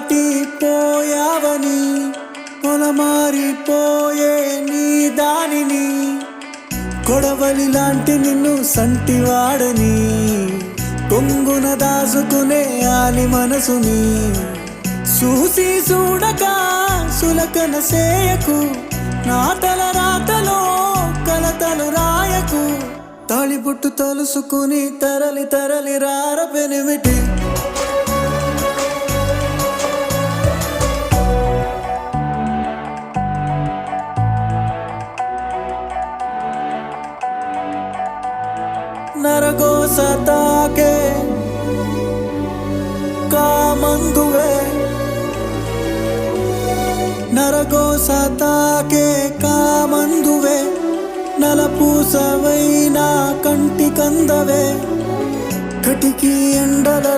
దాటిపోయావని పొలమారిపోయే నీ దానిని కొడవలి లాంటి నిన్ను సంటివాడని కొంగున దాసుకునే ఆలి మనసుని చూసి చూడక సులకన సేయకు నా తల రాతలో కలతలు రాయకు తాళిబొట్టు తలుసుకుని తరలి తరలి రారపెనిమిటి. నరగోస సతాకే కామందువే. నరగోస సతాకే కామందువే. నలపూసవైనా కంటి కందవే. కటికి ఎండల